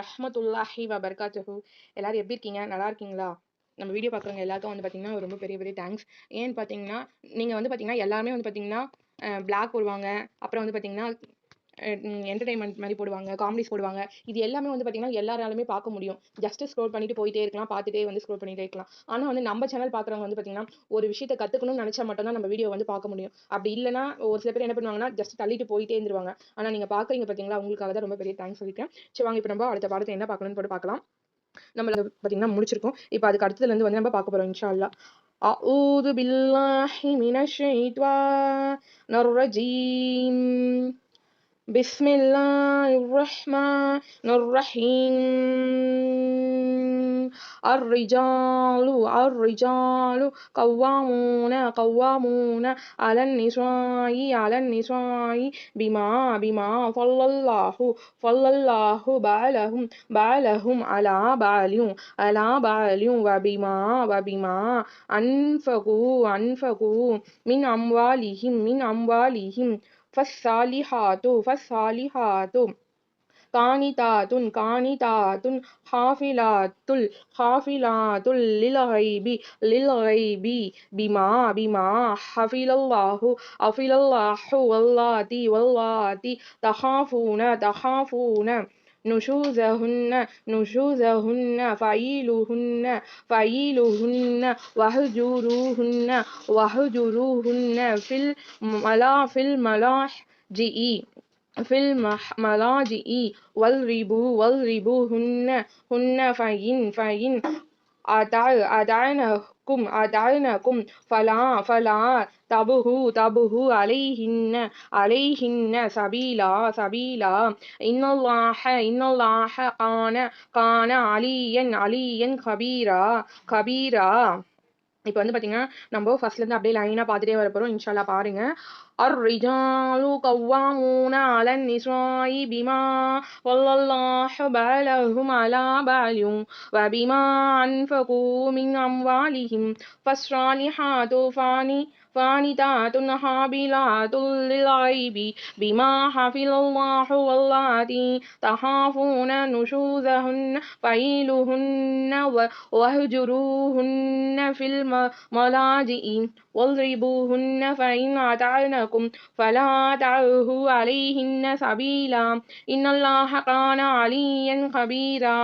வரஹ்மத்துல்லாஹி வபர்காத்துஹு. எல்லாரும் எப்படி இருக்கீங்க? நல்லா இருக்கீங்களா? நம்ம வீடியோ பார்க்குறவங்க எல்லாருக்கும் வந்து பார்த்தீங்கன்னா ரொம்ப பெரிய பெரிய தேங்க்ஸ் ஏன்னு பார்த்தீங்கன்னா நீங்கள் வந்து பார்த்தீங்கன்னா எல்லாருமே வந்து பார்த்தீங்கன்னா பிளாக் போடுவாங்க. அப்புறம் வந்து பார்த்தீங்கன்னா என்டர்டைன்மெண்ட் மாதிரி போடுவாங்க காமெடிஸ் போடுவாங்க இது எல்லாமே வந்து பார்த்தீங்கன்னா எல்லாராலுமே பார்க்க முடியும் ஜஸ்ட் ஸ்க்ரோல் பண்ணிட்டு போயிட்டே இருக்கலாம் பார்த்துட்டே வந்து ஸ்க்ரோல் பண்ணிட்டே இருக்கலாம் ஆனால் வந்து நம்ம சேனல் பார்க்குறவங்க வந்து பார்த்தீங்கன்னா ஒரு விஷயத்தை கற்றுக்கணும்னு நினச்சா மட்டும்தான் நம்ம வீடியோ வந்து பார்க்க முடியும் அப்படி இல்லைனா ஒரு சில பேர் என்ன பண்ணுவாங்கன்னா ஜஸ்ட் தள்ளிட்டு போயிட்டே இருந்துருவாங்க ஆனால் நீங்கள் பார்க்குறீங்க பார்த்தீங்களா உங்களுக்காக தான் ரொம்ப பெரிய தேங்க்ஸ் சொல்லியிருக்கேன் சரி வாங்க இப்போ நம்ம அடுத்த பாடத்தை என்ன பார்க்கணும்னு போட்டு பார்க்கலாம் நம்ம பார்த்தீங்கன்னா முடிச்சிருக்கோம் இப்போ அதுக்கு அடுத்ததுலேருந்து வந்து நம்ம பார்க்க போகிறோம் இன்ஷா அல்லா أعوذ بالله من الشيطان الرجيم بسم الله الرحمن الرحيم. الرجال الرجال قوامون قوامون على النساء على النساء. بما بما صلى الله صلى الله بعلهم بعلهم على بعل على بعل. وبما وبما أنفقوا أنفقوا من أموالهم من أموالهم. فالصالحات فالصالحات قانتات قانتات حافلات حافلات للغيب للغيب بما بما حفظ الله حفظ الله واللاتي واللاتي تخافون تخافون نشوزهن نشوزهن فعيلهن فعيلهن وهجروهن وهجروهن في الملا في الملاجئ في الملاجئ والربو والربوهن هن فإن فإن أدعنكم أدعنكم فلا فلا تبهوا تبهوا عليهن عليهن سبيلا سبيلا إن الله إن الله كان كان عليا عليا خبيرا خبيرا இப்போ வந்து பார்த்தீங்கன்னா நம்ம ஃபர்ஸ்ட்லேருந்து அப்படியே லைனாக பார்த்துட்டே வர போகிறோம் இன்ஷால்லா பாருங்க الرجال قوامون على النساء بما صلى الله بعلهم على بعل وبما أنفقوا من أموالهم فالصالحات فاني فانتات حابلات للغيب بما حفظ الله واللاتي تخافون نشوزهن فعيلهن واهجروهن في الملاجئ واضربوهن فإن أطعنكم فلا تعوه عليهن سبيلا إن الله كان عليا خبيرا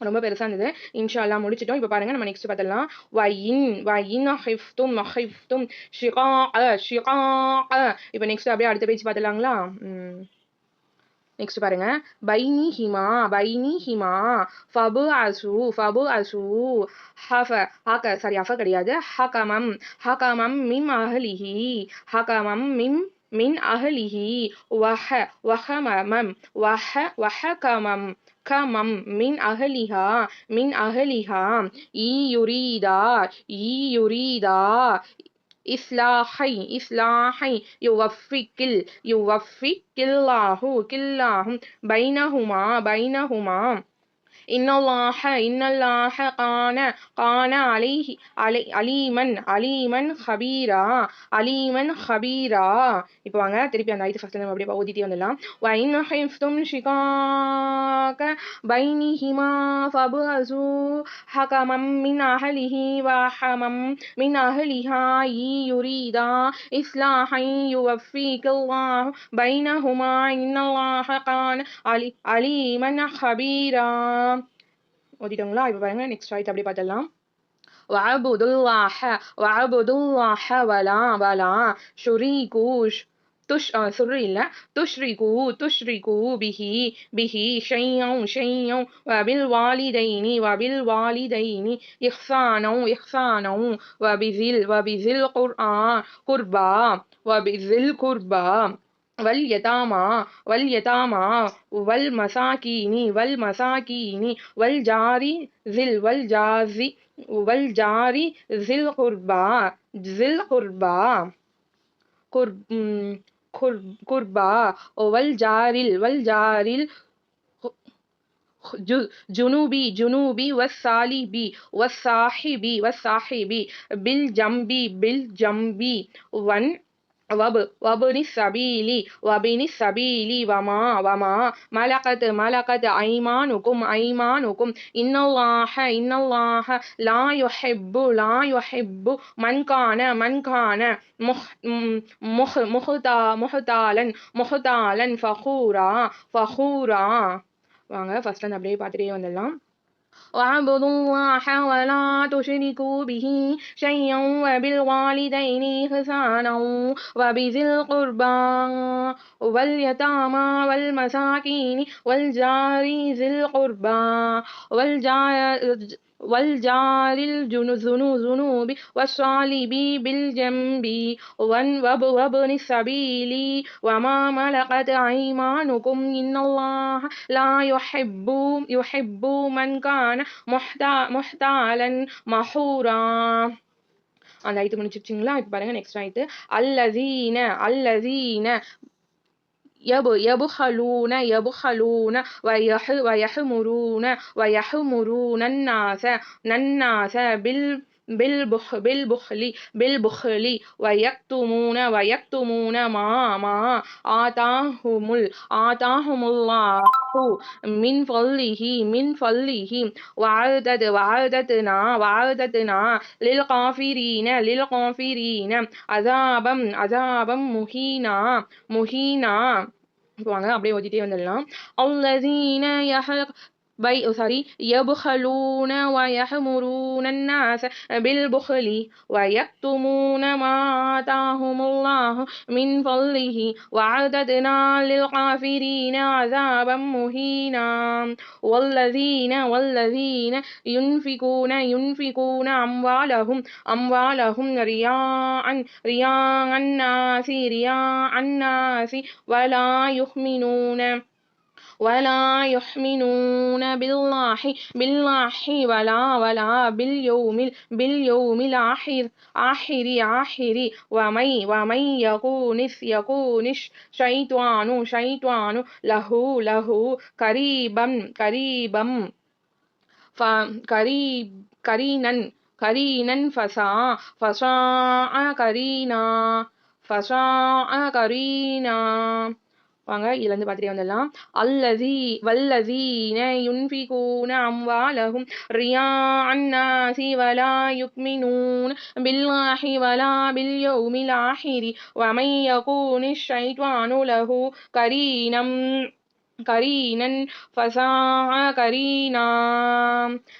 ரொம்ப பெருசாக இருந்தது இன்ஷால்லா முடிச்சிட்டோம் இப்போ பாருங்க நம்ம நெக்ஸ்ட் பார்த்துடலாம் வயின் வயின் ஹிஃப்தும் ஹிஃப்தும் ஷிகா ஷிகா இப்போ நெக்ஸ்ட் அப்படியே அடுத்த பேஜ் பார்த்துலாங்களா நெக்ஸ்ட் பாருங்க. பைனி ஹிமா பைனி ஹிமா. ஃபபு அசு ஃபபு அசு. ஹஃப ஹக சாரி அஃப கிடையாது. ஹகமம் ஹகமம் மிம் அஹலிஹி ஹகமம் மிம் மின் அஹலிஹி வஹ வஹமமம். வஹ வஹகமம். கமம் மின் அகலிஹா மின் அகலிஹா. ஈ ஈயுரீதா. இஸ்லாஹை இஸ்லாஹை யுவஃபி கில் யுவஃபி கில்லாஹு கில்லாஹும் பைனஹுமா பைனஹுமா. இன்னல்லாஹ இன்னல்லாஹ கான கான அலை அலை அலீமன் அலீமன் ஹபீரா அலீமன் ஹபீரா. இப்போ வாங்க திருப்பி அந்த ஐத்து ஃபஸ்ட் நம்ம அப்படியே ஓதிட்டே வந்துடலாம். வைன் ஹிஃப்தும் ஷிகாக பைனிஹிமா ஃபபுஹசு ஹகமம் மின் அஹலிஹி வஹமம் மின் அஹலிஹா ஈ யுரீதா இஸ்லாஹை யுவஃபீக் அல்லாஹ் பைனஹுமா இன்னல்லாஹ கான அலி அலீமன் ஹபீரா. ஓதிட்டோங்களா இப்போ பாருங்கள் நெக்ஸ்ட் ரைட் அப்படி பார்த்துடலாம் வஅபுதுல்லாஹ வஅபுதுல்லாஹ வலா வலா ஷுரீகூஷ் துஷ் சுரு இல்லை துஷ்ரிகு துஷ்ரிகு பிஹி பிஹி ஷையம் ஷையம் வபில் வாலிதைனி வபில் வாலிதைனி இஹ்சானம் இஹ்சானம் வபிசில் வபிசில் குர்ஆன் குர்பா வபிசில் குர்பா وبالوالدين إحسانا إحسانا وبذي وبذي القرآن قربى وبذي القربى واليتامى واليتامى والمساكين والمساكين والجار ذي والجاز والجار ذي القربى ذي القربى قرب قربى والجار والجار جنوبي جنوبي والصالبي والصاحبي والصاحبي بالجنب بالجنب ون வபு வபுனி சபீலி வபினி சபீலி வமா வமா மலகத் மலகத் ஐமானுக்கும் ஐமானுக்கும். இன்னல்லாஹ இன்னல்லாஹ லா யுஹிப்பு லா யுஹிப்பு. மன்கான மன்கான முஹ் முஹ் முஹுதா முஹுதாலன் முஹுதாலன் ஃபஹூரா ஃபஹூரா. வாங்க ஃபர்ஸ்ட் அந்த அப்படியே பார்த்துட்டே வந்துடலாம். واعبدوا الله ولا تشركوا به شيئا وبالوالدين إحسانا وبذي القربى واليتامى والمساكين والجار ذي القربى والجار والجار الذنوب والصالب بالجنب وابن السبيل وما ملكت أيمانكم إن الله لا يحب يحب من كان محتالا محورا அந்த ஐத்து முடிச்சிருச்சிங்களா இப்போ பாருங்க நெக்ஸ்ட் ஆயிட்டு அல்லதீன அல்லதீன يب يبخلون يبخلون ويح ويحمرون ويحمرون الناس الناس بال بالبخ بالبخل بالبخل ويكتمون ويكتمون ما ما آتاهم آتاهم الله من فضله من فضله وعدد وعددنا وعددنا للكافرين للكافرين عذابا عذابا مهينا مهينا வாங்க அப்படியே ஓதிட்டே வந்துடலாம் அல்லதீன யஹக் بي سوري يبخلون ويحمرون الناس بالبخل ويكتمون ما آتاهم الله من فضله وعددنا للكافرين عذابا مهينا. والذين والذين ينفقون ينفقون أموالهم أموالهم رياء رياء الناس رياء الناس ولا يؤمنون. ولا يحمنون بالله بالله ولا ولا باليوم باليوم الآخر آخر آخر. ومن ومن يكون يكون شيطان شيطان له له قريبا قريبا فقريب قرينا قرينا فساء فساء قرينا فساء قرينا. வாங்க இதுலேருந்து பார்த்துட்டே வந்துடலாம் அல்லதி வல்லதீன யுன்ஃபிகூன அம்வாலஹும் ரியா அன்னாசி வலா யுக்மினூன். பில்லாஹி வலா பில் யௌமில் ஆஹிரி. வமை யகூனி ஷைத்வானு லஹு கரீனம் கரீனன் ஃபசா கரீனா.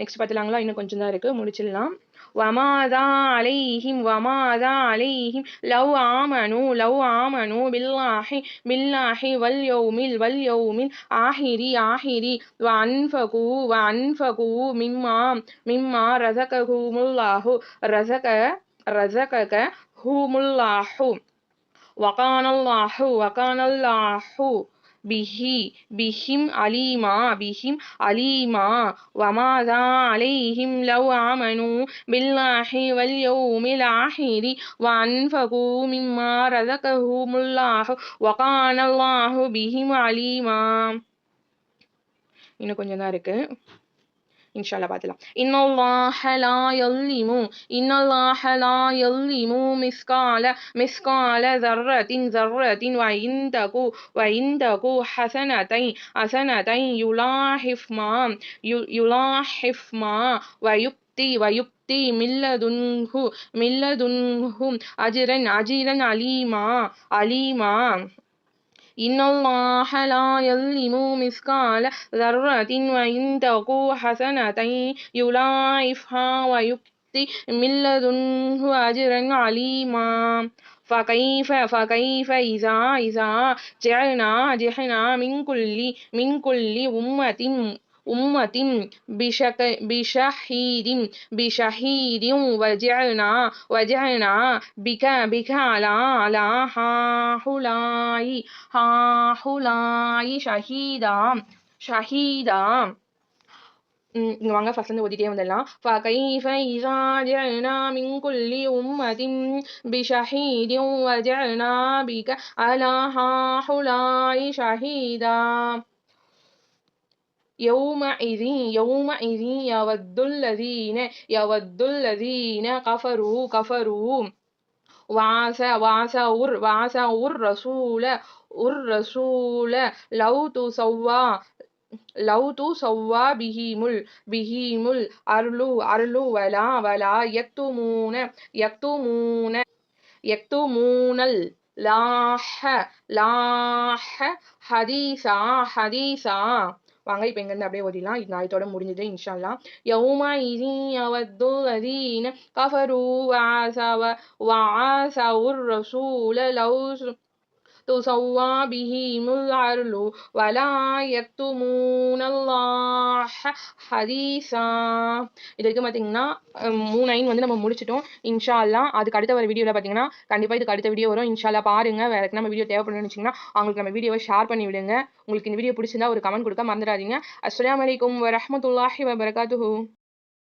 நெக்ஸ்ட் பார்த்துலாங்களா இன்னும் கொஞ்சம் தான் இருக்குது முடிச்சிடலாம். வமாதா அலைஹிம் வமாதா அலைஹிம் லவ் ஆமனு லவ் ஆமனு பில்லாஹி பில்லாஹி வல் யௌமில் வல் யௌமில். ஆஹிரி ஆஹிரி. வ அன்ஃபகு வ அன்ஃபகு மிம்மா மிம்மா ரசகஹூமுல்லாஹு ரசக ரசகக ஹூமுல்லாஹு. வகானல்லாஹு வகானல்லாஹு. பிஹி பிஹிம் அலீமா பிஹிம் அலீமா வமாதா அலைஹிம் லவ் ஆமனு பில்லாஹி வல்யோ மிலாஹிரி ஆஹிரி வன்ஃபகு மிம்மா ரதகஹுமுல்லாஹ் வகானல்லாஹு பிஹிம் அலீமா. இன்னும் கொஞ்சம் தான் இருக்குது ان شاء الله بعد الله. إن الله لا يظلم إن الله لا يظلم مثقال مثقال ذرة ذرة وعنده وعنده حسنتين حسنتين يلاحفما يلاحفما ويب ويبتي ويؤتي من لدنه من لدنه أجرا أجرا عليما عليما. إن الله لا يظلم مثقال ذرة وإن تك حسنة يضاعفها ويؤتي من لدنه أجرا عليما. فكيف فكيف إذا إذا جعلنا جعلنا من كل من كل أمة أمة بشك بشهيد بشهيد وجعلنا وجعلنا بك بك على على هؤلاء هؤلاء شهيدا شهيدا இங்க வாங்க ஃபர்ஸ்ட் வந்து ஓதிட்டே வந்துடலாம் فكيف إذا جعلنا من كل أمة بشهيد وجعلنا بك على هؤلاء شهيدا يومئذ يومئذ يود الذين يود الذين كفروا كفروا وعسى وعسى وعسى الرسول الرسول لو تسوى لو تسوى بهم ال بهم الأرل أرل ولا ولا يكتمون يكتمون يكتمون ال لاح لاح حديثا حديثا வாங்க இப்போ இங்கேருந்து அப்படியே ஓதிடலாம் இது நாளைத்தோட முடிஞ்சது இன்ஷால்லா யௌமா இதி யவத்து அதீன கஃபரு வாசவ வாசவுர் ரசூல லவ் تسوى بهم الأرض ولا يكتمون الله حديثا இது வரைக்கும் பார்த்தீங்கன்னா அஹ் மூணு ஐன் வந்து நம்ம முடிச்சிட்டோம் இன்ஷா அல்லாஹ் அதுக்கு அடுத்த வர வீடியோவில் பார்த்தீங்கன்னா கண்டிப்பாக இதுக்கு அடுத்த வீடியோ வரும் இன்ஷா அல்லாஹ் பாருங்க வேற யாருக்குன்னா நம்ம வீடியோ தேவைப்படும்னு வச்சிங்கன்னா அவங்களுக்கு நம்ம வீடியோவை ஷேர் பண்ணி விடுங்க உங்களுக்கு இந்த வீடியோ பிடிச்சிருந்தா ஒரு கமெண்ட் கொடுக்க மறந்துடாதீங்க அஸ்ஸலாமு அலைக்கும் வரஹ்மத்துல்லாஹி வபரகாத்துஹு